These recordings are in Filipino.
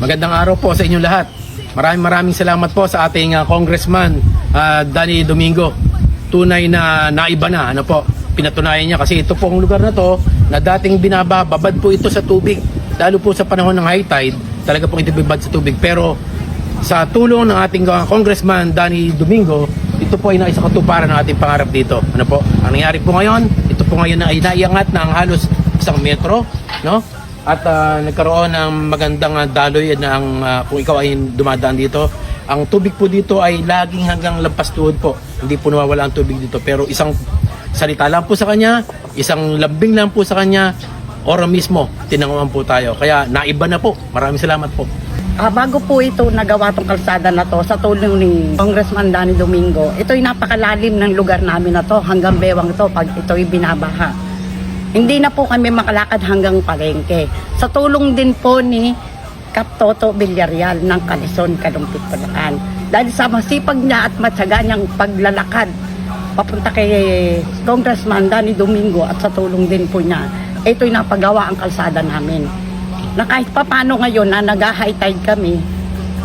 Magandang araw po sa inyong lahat. Maraming maraming salamat po sa ating ah, Congressman ah, Danny Domingo. Tunay na naiba na, ano po, pinatunayan niya kasi ito pong lugar na to na dating binaba, babad po ito sa tubig. Lalo po sa panahon ng high tide, talaga pong ito bibad sa tubig. Pero sa tulong ng ating ah, Congressman Danny Domingo, ito po ay naisa katuparan ng ating pangarap dito. Ano po? Ang nangyari po ngayon, ito po ngayon ay naiangat na ang halos isang metro, no? At ah, nagkaroon ng magandang ah, daloy na ang ah, kung ikaw ay dumadaan dito, ang tubig po dito ay laging hanggang lampas tuhod po. Hindi po nawawala ang tubig dito pero isang salita lang po sa kanya, isang lambing lang po sa kanya, oro mismo tinanguan po tayo. Kaya naiba na po. Maraming salamat po. Ah, bago po ito nagawa tong kalsada na to sa tulong ni Congressman Danny Domingo, ito'y napakalalim ng lugar namin na to hanggang bewang to pag ito'y binabaha. Hindi na po kami makalakad hanggang palengke. Sa tulong din po ni Kap Toto Villarreal ng Kalison, Kalumpit, Bulacan. Dahil sa masipag niya at matyaga niyang paglalakad papunta kay Congressman Danny Domingo at sa tulong din po niya, ito'y napagawa ang kalsada namin na kahit papano ngayon na nag-high tide kami,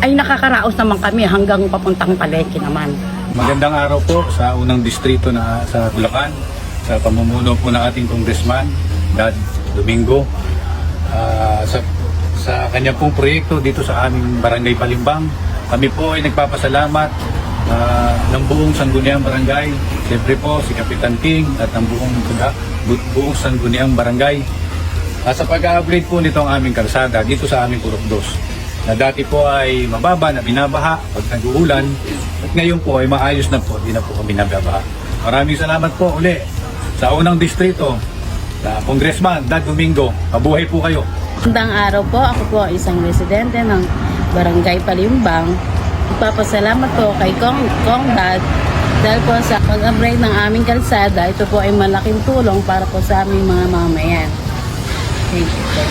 ay nakakaraos naman kami hanggang papuntang palengke naman. Magandang araw po sa unang distrito na sa Bulacan, sa pamumuno po ng ating congressman, Dad Domingo. Ah, sa, sa kanya pong proyekto dito sa aming barangay Palimbang, kami po ay nagpapasalamat ah, ng buong Sangguniang Barangay. Siyempre po si Kapitan King at ang buong, bu- buong Sangguniang Barangay. Ah, sa pag-upgrade po nito ang aming kalsada dito sa aming Purok Dos na dati po ay mababa na binabaha pag nag-uulan at ngayon po ay maayos na po, hindi na po kami nababaha. Maraming salamat po uli sa unang distrito sa Congressman Dad Domingo. Mabuhay po kayo. Magandang araw po. Ako po isang residente ng Barangay Palimbang. Ipapasalamat po kay Kong, Kong Dad dahil po sa pag-upgrade ng aming kalsada, ito po ay malaking tulong para po sa aming mga mamamayan. Thank you po.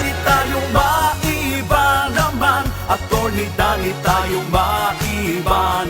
Di tayo maiba naman Attorney Danny tayo maiba